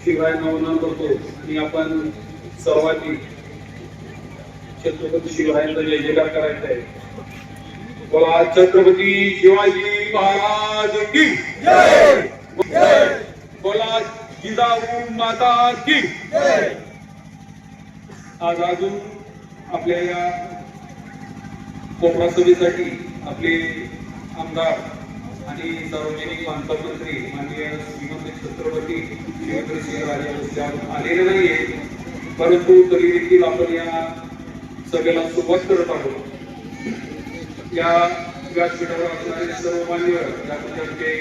शिवाय नवना करतो आणि आपण सर्वांनी छत्रपती शिवरायांचा जय जयकार करायचा आहे. बोला छत्रपती शिवाजी महाराज की बोला जिजाऊ माता की आज अजून आपल्या या कोपरा सभेसाठी आपले आमदार आणि सार्वजनिक बांधकाम मंत्री माननीय श्रीमंत छत्रपती शिवराजे भोसले आलेले नाही नाहीये. परंतु तरी देखील आपण या सभेला सुरुवात करत आहोत. या व्यासपीठावर असणारे सर्व मान्यवर त्यामध्ये आमचे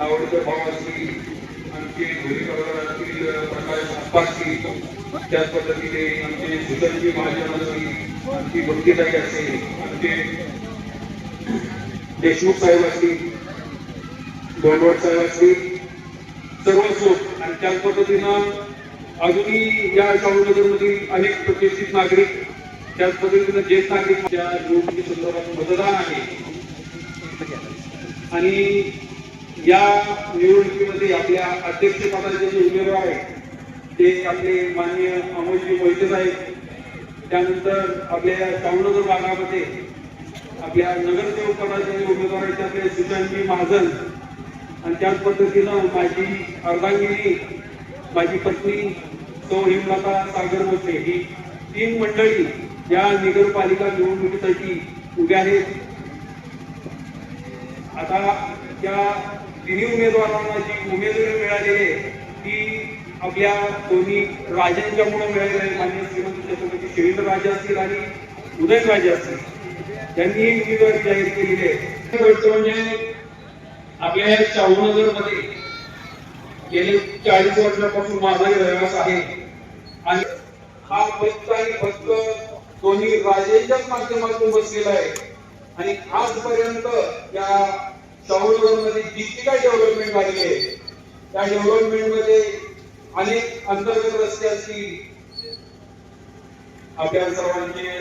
आवडते भाव असतील आमचे धोरीकर असतील प्रकाश अप्पाशी त्याच पद्धतीने आमचे सुतनजी महाजन असतील आमची भक्तीताई असेल आमचे देशमुख साहेब असतील गोंडवट साहेब असतील सर्व लोक. आणि त्याच पद्धतीनं अजूनही या शाहूनगर अनेक प्रतिष्ठित नागरिक त्याच पद्धतीनं ज्येष्ठ नागरिक त्या निवडणुकी संदर्भात मतदान आहे आणि या निवडणुकीमध्ये आपल्या अध्यक्षपदाचे जे उमेदवार आहेत ते आपले माननीय अमोलजी मोहिते साहेब त्यानंतर आपल्या शाहूनगर भागामध्ये आपल्या नगरसेवक पदाचे उमेदवार आहेत आपले सुशांतजी महाजन. आणि त्याच पद्धतीनं माझी अर्धांगिनी माझी पत्नी सौ हिमलता सागर भोसले ही तीन मंडळी या नगरपालिका निवडणुकीसाठी उभ्या आहेत. आता त्या तिन्ही उमेदवारांना जी उमेदवारी मिळालेली आहे ती आपल्या दोन्ही राजांच्यामुळे मिळालेली आहे. मान्य श्रीमंत छत्रपती शिवेंद्र राजे असतील आणि उदयन राजे असतील. त्यांनी उमेदवारी जाहीर केलेली आहे. गोष्ट म्हणजे आपल्या या शाहूनगरमध्ये गेले चाळीस वर्षापासून माझाही रहिवास आहे. आणि हा फक्त आणि फक्त दोन्ही राजेच्याच माध्यमातून बसलेला आहे. आणि आजपर्यंत या शाहूनगरमध्ये जितकी काय डेव्हलपमेंट झाली आहे त्या डेव्हलपमेंटमध्ये अनेक अंतर्गत रस्ते असतील. आपल्या सर्वांचे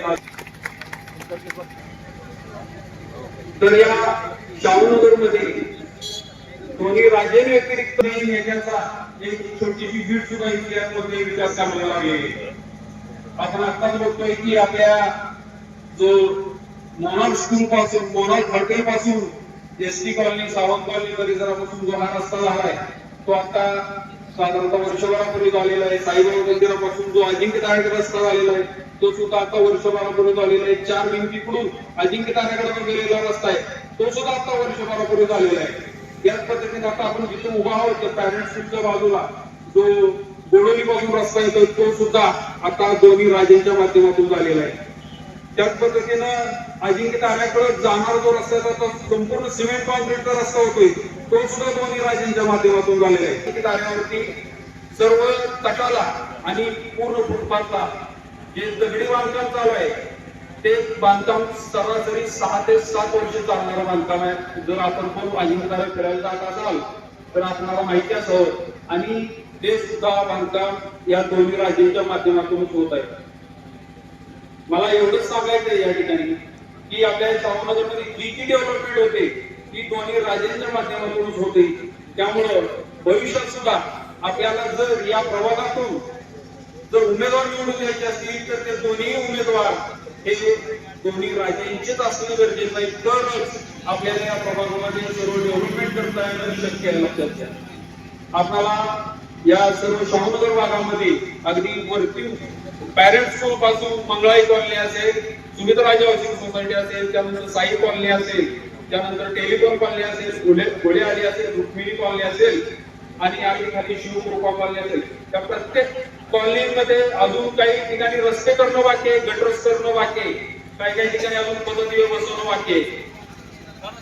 तर या शाहूनगरमध्ये दोन्ही राज्य व्यतिरिक्त नेत्याचा एक छोटीशी भीड सुद्धा इतिहासमध्ये विकास कामाला लागले. आपण आत्ताच बघतोय की आपल्या जो मोनाल स्कूल पासून मोनाल हॉटेल पासून S T colony Sawant colony परिसरापासून जो हा रस्ता झालाय तो आता साधारणतः वर्षभरापूर्वी झालेला आहे. साईबाबा मंदिरापासून जो अजिंक्य तारेकडे रस्ता झालेला आहे तो सुद्धा आता वर्षभरापूर्वी झालेला आहे. चार भिंतीकडून अजिंक्य तारेकडे गेलेला रस्ता आहे. तो सुद्धा आता वर्षभरापूर्वी झालेला आहे. याच पद्धतीने आता आपण जिथे उभा आहोत पॅरेंट स्कूलच्या बाजूला जो गोडोली पासून रस्ता येतो तो सुद्धा आता दोन्ही राजेंच्या माध्यमातून झालेला आहे. त्याच पद्धतीनं अजिंक्य ताऱ्याकडे जाणारा जो रस्ता तो संपूर्ण सिमेंट कॉन्क्रीटचा रस्ता होतोय तो सुद्धा दोन्ही राजांच्या माध्यमातून झालेला आहे. ताऱ्यावरती सर्व तटाला आणि पूर्ण फुटपाथला जे दगडी बांधकाम चालू आहे ते बांधकाम सरासरी सहा ते सात वर्ष चालणारं बांधकाम आहे. जर आपण कोण अजिंक्य फिरायला जात असाल तर आपल्याला माहिती असावं. आणि ते सुद्धा बांधकाम या दोन्ही राज्यांच्या माध्यमातूनच होत आहे. मला एवढंच सांगायचं या ठिकाणी की आपल्या समाजामध्ये जी जी डेव्हलपमेंट होते ती दोन्ही राजेंद्र माध्यमातूनच होते. त्यामुळं भविष्यात सुद्धा आपल्याला जर या प्रवासातून जर उमेदवार निवडून घ्यायचे असतील तर ते दोन्ही उमेदवार हे दोन्ही राज्यांचेच असणं गरजेचं आहे. तरच आपल्याला या प्रभागामध्ये सर्व डेव्हलपमेंट करता येणं शक्य आहे लक्षात घ्या. आपल्याला या सर्व शाहूनगर भागामध्ये अगदी वरती पॅरेंट स्कूल पासून मंगळाई कॉलनी असेल सुमित्राजी हाऊसिंग सोसायटी असेल त्यानंतर साई कॉलनी असेल त्यानंतर टेलिकॉम कॉलनी असेल घोडे घोडे आली असेल रुक्मिणी कॉलनी असेल आणि या ठिकाणी शिवकृपा कॉलनी असेल. त्या प्रत्येक कॉलनीमध्ये अजून काही ठिकाणी रस्ते करणं बाकी आहे गटरस करणं बाकी आहे काही काही ठिकाणी अजून पद्धती बसवणं बाकी आहे.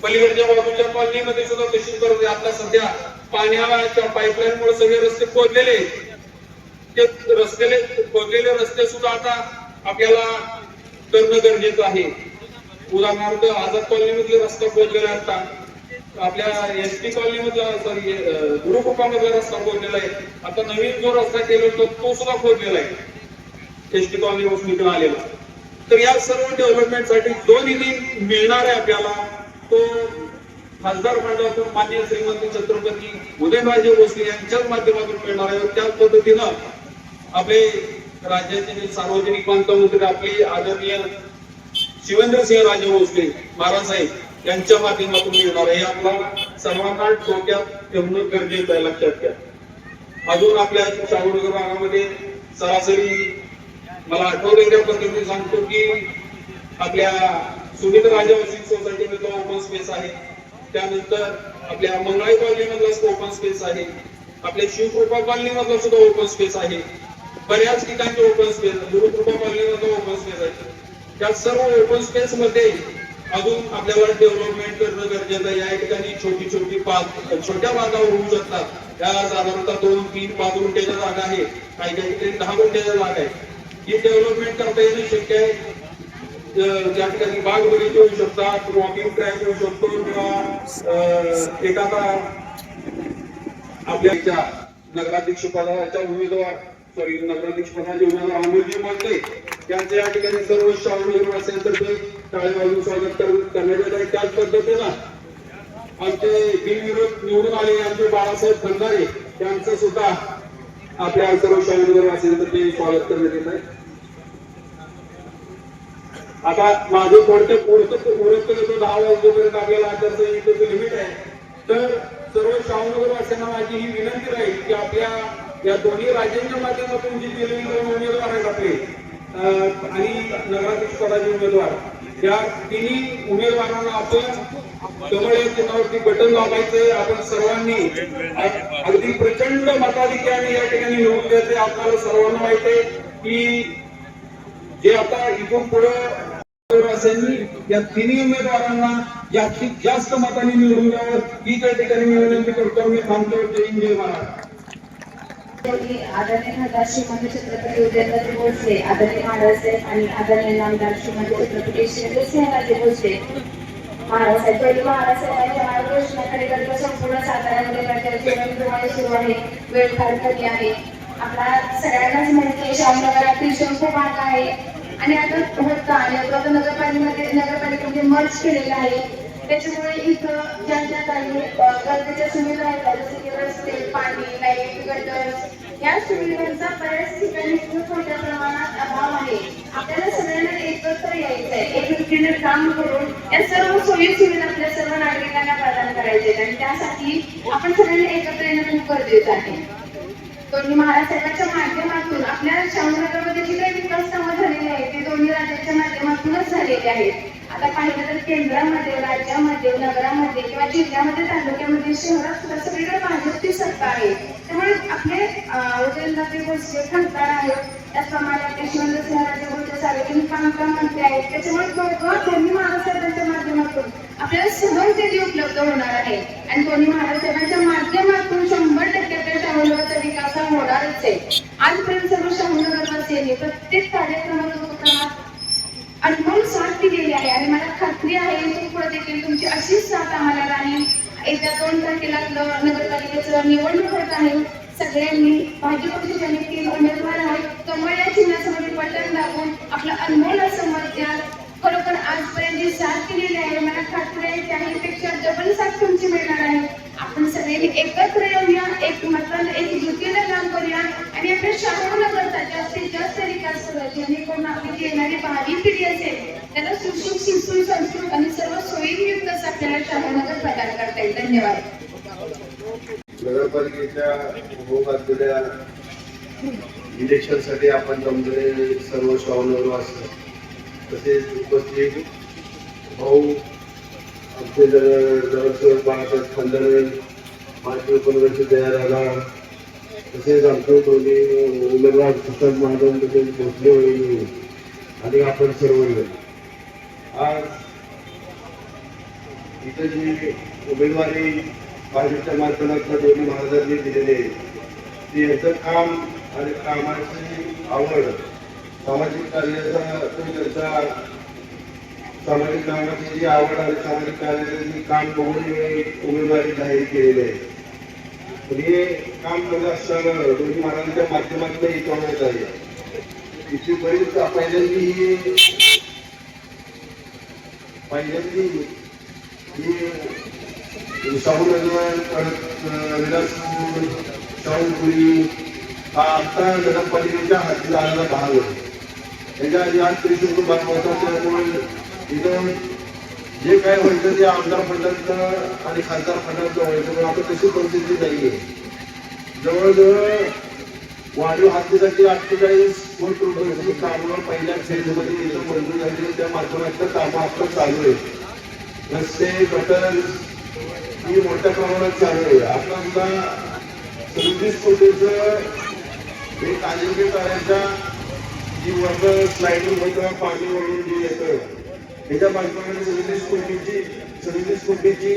पलीकडच्या बाजूच्या कॉलनीमध्ये सुद्धा तशीच गरज आहे. आता सध्या पाण्याच्या पाईपलाईन मुळे सगळे रस्ते खोदलेले ते रस्ते खोदलेले रस्ते सुद्धा आता आपल्याला करणं गरजेचं आहे. उदाहरणार्थ आझाद कॉलनीमधले रस्ता खोदलेला आता आपल्या एस टी कॉलनीमधला सॉरी गुरुकृपामधला रस्ता खोदलेला आहे. आता नवीन जो रस्ता केला होता तो सुद्धा खोदलेला आहे. एस टी कॉलनी पासून आलेला. तर या सर्व डेव्हलपमेंटसाठी जो निधी मिळणार आहे आपल्याला तो खासदार मंडळातून मान्य श्रीमंत छत्रपती उदयनराजे भोसले यांच्याच माध्यमातून मिळणार आहे. त्याच पद्धतीनं आपले राज्याचे जे सार्वजनिक बांधकाम मंत्री आपले आदरणीय शिवेंद्रसिंह राजे भोसले महाराज साहेब यांच्या माध्यमातून येणार आहे. हे आपला सर्वांना डोक्यात ठेवणं गरजेचं आहे लक्षात घ्या. अजून आपल्या शाहूनगर भागामध्ये सरासरी मला आठवतं त्या पद्धतीने सांगतो की आपल्या सुनील राजा वसतिक ओपन स्पेस आहे. त्यानंतर आपल्या मंगळाई कॉलनी मधला ओपन स्पेस आहे. आपल्या शिवकृपा कॉलनी मधला सुद्धा ओपन स्पेस आहे. बऱ्याच ठिकाणचे ओपन स्पेस गुरुकृपा कॉलनी मधला ओपन स्पेस आहे. त्या सर्व ओपन स्पेस मध्ये अजून आपल्याला डेव्हलपमेंट करणं गरजेचं आहे. या ठिकाणी छोटी छोटी पाच छोट्या बागावर होऊ शकतात. त्या साधारणतः दोन तीन पाच गुंठ्याच्या जागा आहे काही काही ठिकाणी दहा गुंठ्याच्या जागा आहे ही डेव्हलपमेंट करता येणं शक्य आहे. ज्या ठिकाणी बाग बगीचे होऊ शकतात वॉकिंग ट्रॅक होऊ शकतो किंवा अं, एखादा आपल्या इथच्या नगराध्यक्ष पदाच्या उमेदवार सॉरी नगराध्यक्ष पदाचे उमेदवार अमोलजी म्हणते त्यांचे या ठिकाणी सर्व शाहू निवासियांतर्फे टाळे वाजून स्वागत करण्यात येत आहे. त्याच पद्धतीनं आमचे बिनविरोध निवडून आले आमचे बाळासाहेब खंडारे त्यांचं सुद्धा आपल्या सर्व शाहू वासियांतर्फे स्वागत करण्यात येत आहे. आता माझे थोडक्यात पुढचं उरत येतो दहा वाजेपर्यंत आपल्याला आचारसंहितेचं लिमिट आहे तर सर्व शाहूनगर वासियांना माझी ही विनंती राहील की आपल्या या दोन्ही राज्यांच्या माध्यमातून जिंकलेले दोन उमेदवार आहेत आपले आणि नगराध्यक्ष पदाचे उमेदवार या तिन्ही उमेदवारांना आपण कमळ या चिन्हावरती बटन दाबायचंय. आपण सर्वांनी अगदी प्रचंड मताधिक्याने या ठिकाणी निवडून द्यायचे आपल्याला सर्वांना माहीत आहे की जे आता इथून पुढे या तिन्ही उमेदवारांना जास्तीत जास्त मतांनी निवडून द्यावं. ही त्या ठिकाणी मी विनंती करतो. मी थांबतो जय हिंद, जय महाराज आदरणीय खासदार श्रीमंत छत्रपती उदयनराजे भोसले आदरणीय महाराज साहेब आणि आदरणीय नामदार श्रीमंत छत्रपती भोसले. महाराज साहेब पहिले महाराज साहेबांच्या संपूर्ण साताऱ्यामध्ये सुरू आहे. वेळ फार कमी आहे. आपला सगळ्यांनाच माहिती आहे भाग आहे. आणि आता होता आणि नगरपालिकेमध्ये नगरपालिकेमध्ये मर्ज केलेला आहे. त्याच्यामुळे इथं ज्या ज्या काही गरजेच्या सुविधा आहेत जसे की रस्ते पाणी लाइट गटर या सुविधांचा बऱ्याच ठिकाणी खूप मोठ्या प्रमाणात अभाव आहे. आपल्याला सगळ्यांना एकत्र यायचं आहे एकत्रित काम करून या सर्व सोयी सुविधा आपल्या सर्व नागरिकांना प्रदान करायचे आहेत. आणि त्यासाठी आपण सगळ्यांना एकत्र येणं खूप गरजेचं आहे. दोन्ही महाराष्ट्राच्या माध्यमातून आपल्या शाहूनगरमध्ये जी काही विकास कामं झालेली आहेत ते दोन्ही राज्याच्या माध्यमातूनच झालेली आहेत. आता पाहिलं तर केंद्रामध्ये राज्यामध्ये नगरामध्ये किंवा जिल्ह्यामध्ये तालुक्यामध्ये शहरात सुद्धा सगळीकडे भाजपची सत्ता आहे. त्यामुळे आपले उदयनराजे भोसले खासदार आहेत. त्याचप्रमाणे आपले शिवेंद्रसिंहराजे भोसले सार्वजनिक बांधकाम मंत्री आहेत. त्याच्यामुळे दोघं महाराष्ट्राच्या माध्यमातून आपल्याला सहज निधी उपलब्ध होणार आहे. आणि दोन्ही महाराष्ट्राच्या माध्यमातून शंभर टक्के आपल्या शाहूनगरचा विकास हा होणारच आहे. आजपर्यंत सर्व शाहूनगरवासियांनी प्रत्येक अशीच साथ आम्हाला राहील दोन तारखेला नगरपालिकेचं निवडणूक होत आहे. सगळ्यांनी ज्यांनी तीन उमेदवार आहेत कमळ या चिन्हासमोर बटन दाबून आपलं अनमोल असं मत द्या. खरोखर आजपर्यंत जी साथ दिलेली आहे, मला खात्री त्याहीपेक्षा डबल साथ तुमची मिळणार आहे. आपण सगळ्यांनी एकत्र येऊया, एक मतान, एक जुटीनं काम करूया. आणि आपल्या शाहूनगरचा जास्तीत जास्त विकास करूया. जेणेकरून आपली येणारी भावी पिढी असेल, त्याला सुशिक्षित शिक्षण संस्कृत आणि सर्व सोयीयुक्त असं आपल्याला प्रदान करता येईल. धन्यवाद. नगरपालिकेच्या होत असलेल्या इलेक्शनसाठी आपण जमलेले सर्व श्रावणवासी तसेच उपस्थित भाऊ आमचे नगरसेवक बाळासाहेब खंदारे माजी उपनगरचे तयार झाला तसेच आमचे दोन्ही उमेदवार सुशांत महाजन तसेच भोसले वहिनी आणि आपण सर्व आज इथं जी उमेदवारी भाजपच्या माध्यमातून दोन्ही महाराजांनी दिलेले आहे, ते याचं काम आणि कामाची आवड सामाजिक कार्याचा त्यांचा सामाजिक कामाची जी आवड आणि सामाजिक कार्याचं काम बघून उमेदवारी जाहीर केलेली आहे. पण हे काम करत असताना दोन्ही महाराजांच्या माध्यमातून इथं आहे इथे बरीच पहिल्यांदी ही पहिल्यांदी ही शाहूनगर परत विलासपूर शाहूपुरी हा आता नगरपालिकेच्या हाती आलेला भाग आहे. त्याच्या आधी आज त्रिशूर भाग होता त्यामुळे इथं जे काय व्हायचं ते आमदार फंडातनं आणि खासदार फंडातनं व्हायचं पण आता तशी परिस्थिती नाही आहे जवळजवळ वाढीव हद्दीसाठी अठ्ठेचाळीस कोटी रुपयाची कामं पहिल्या फेजमध्ये इथं मंजूर झाली त्या माध्यमातलं कामं आता चालू आहे. रस्ते गटर ही मोठ्या प्रमाणात चालू आहे. आता सुद्धा सदतीस कोटीचं एक आजिंक्य करायच्या जी वर्ग स्लायडिंग होतं पाणी वळून जे येतं त्याच्या माध्यमाने सदतीस कोटीची सदतीस कोटीची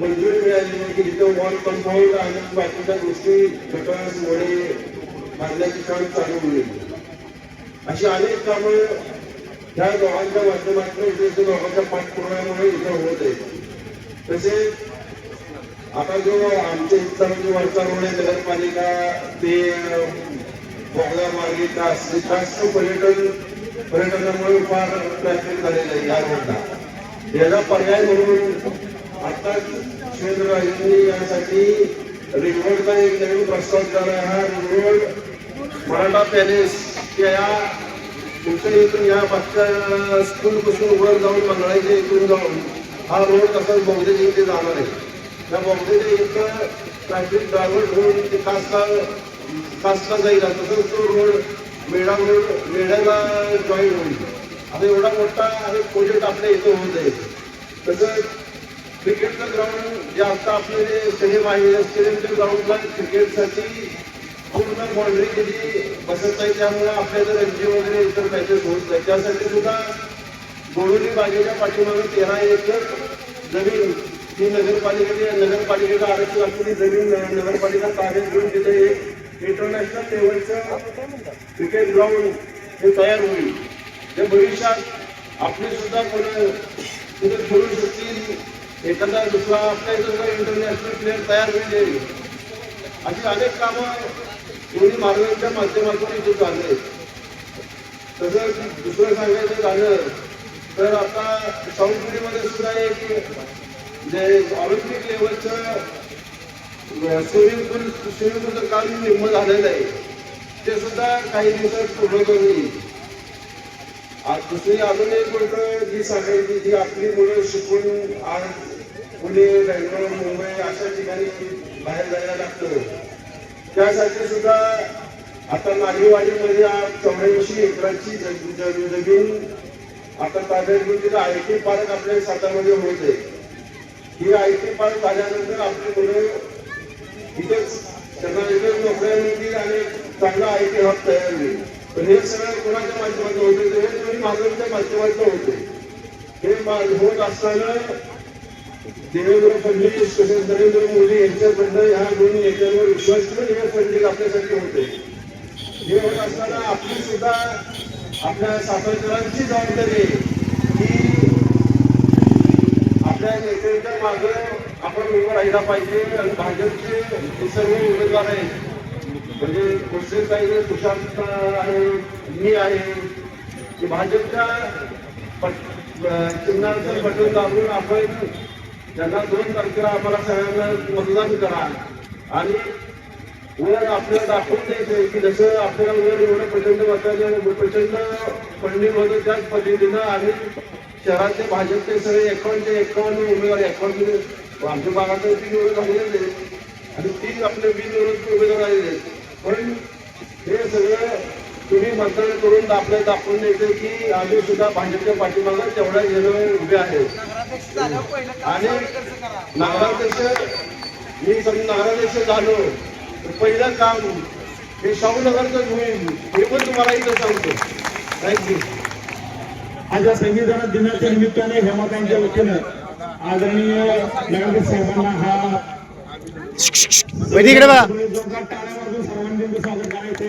मंजुरी मिळाली आहे की वॉल कंपाऊंड आणि बाकीच्या गोष्टी गटार वडे बांधण्याचे काम चालू होईल. अशी अनेक कामं त्या दोघांच्या माध्यमातून इथे दोघांच्या पाठपुराव्यामुळे इथं होत आहे. तसेच आता जो आमच्या इथला जो वरचा रोड आहे नगरपालिका ते बोगदा मार्गिका जास्त पर्यटन पर्यटनामुळे फार प्रयत्न झालेला आहे या रोडला. याचा पर्याय म्हणून आता शिवेंद्रराजेंनी यासाठी रिंगरोडचा एक नवीन प्रस्ताव झाला हा रिंगरोड मराठा पॅलेस या तुमच्या इथून या मागच्या स्कूलपासून वर जाऊन मंगळाच्या इथून जाऊन हा रोड तसाच बोगदेच्या इथे जाणार आहे. त्या बोगदेच्या इथं ट्रॅफिक ड्रायव्हर होऊन ते कासला कासला जाईल तसंच तो रोड मेढा रोड मेढ्याला जॉईन होईल. आता एवढा मोठा प्रोजेक्ट आपल्या इथं होऊन जाईल तसंच क्रिकेटचं ग्राउंड जे आता आपले जे स्टेडियम आहे स्टेडियमच्या ग्राउंडला क्रिकेटसाठी पूर्ण बाउंड्री केली बसत नाही त्यामुळे आपल्या आपल्याला जी वगैरे इतर मॅचेस होत नाही. त्यासाठी सुद्धा गोडोली बागेच्या पाठीमागे तेरा एकर जमीन ही नगरपालिकेची नगरपालिकेला आरक्षण असलेली जमीन नगरपालिका ताब्यात घेऊन तिथे एक इंटरनॅशनल लेवलचं क्रिकेट ग्राउंड हे तयार होईल. ते भविष्यात आपले सुद्धा कोण तिथे खेळू शकतील. एखादा दुसरा आपल्या इथं इंटरनॅशनल प्लेअर तयार होईल. अशी अनेक कामं दोन्ही मार्गांच्या माध्यमातून इथे चालले तसं तसंच दुसरं सांगायचं झालं तर आता साऊथ साऊथपुरीमध्ये सुद्धा एक जे ऑलिम्पिक लेवलचं स्विमिंग पूल स्विमिंग पूलचं काम निर्माण झालेलं आहे. ते सुद्धा काही दिवसात पूर्ण करून येईल. आज दुसरी अजून एक गोष्ट जी सांगायची जी आपली मुलं शिकून आज पुणे बेंगलोर मुंबई अशा ठिकाणी बाहेर जायला लागतं. त्यासाठी सुद्धा आता नागेवाडीमध्ये चौऱ्याऐंशी एकराची जमीन आता ताब्यात घेऊन आय टी पार्क आपल्या सातारमध्ये होत आहे. ही आय टी पार्क झाल्यानंतर आपली मुलं इथेच त्यांना इथेच नोकऱ्या मिळतील आणि चांगला आय टी हब तयार होईल. पण हे सगळं कोणाच्या माध्यमातून होते ते तुम्ही महाराजांच्या माध्यमातून होते हे होत असताना देवेंद्र फडणवीस तसेच नरेंद्र मोदी यांच्याकडनं ह्या दोन्ही नेत्यांवर विश्वास ठेवून हे फंडिंग आपल्यासाठी होते. हे होत असताना आपली सुद्धा आपल्या सातारकरांची जबाबदारी की आपल्या नेत्यांच्या मागे आपण उभं राहिला पाहिजे आणि भाजपचे सर्व उमेदवार आहेत. म्हणजे मुस्लिम काही सुशांत आहे मी आहे. की भाजपच्या चिन्हांचं अं, चिन्हाचं बटन दाबून आपण त्यांना दोन तारखेला आम्हाला सगळ्यांना मतदान करा. आणि वर आपल्याला दाखवून द्यायचं की जसं आपल्याला वर एवढं प्रचंड मताचं प्रचंड फंडिंग होतं त्याच पद्धतीनं आणि शहरातले भाजपचे सगळे एकावन्नचे एकावन्न उमेदवार एकावन्न म्हणजे आमच्या भागात तीन निवडून झालेले आणि तीन आपले बिनविरोध उमेदवार आलेले पण हे सगळं तुम्ही मतदान करून आपल्याला दाखवून द्यायचं की आम्ही सुद्धा भाजपच्या पाठीमागं तेवढ्या जण उभे आहेत आणि नगराध्यक्ष मी समजा नगराध्यक्ष झालो तर पहिलं काम हे शाहूनगरच होईल हे पण तुम्हाला इथं सांगतो. थँक्यू आज या संविधान दिनाच्या निमित्ताने हेमातांच्या वतीनं आदरणीय नागरिक साहेबांना हा सर्वांनी स्वागत करायचे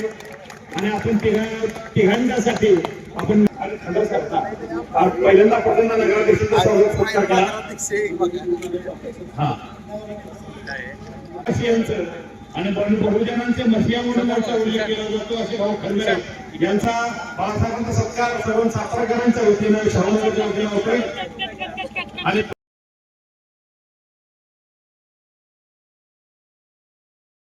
आणि आपण तिघा तिघांच्यासाठी आपण आणि खंडरकरचा आज पहिल्यांदा प्रचंड नगराध्यक्षांचा स्वागत सत्कार केला हा. यांचं आणि बहुजनांचे मसिया म्हणून यांचा उल्लेख केला जातो असे भाऊ खंडरे यांचा बाळासाहेबांचा सत्कार सर्व सातारकरांच्या वतीनं शाहूनगरच्या वतीनं होतोय आणि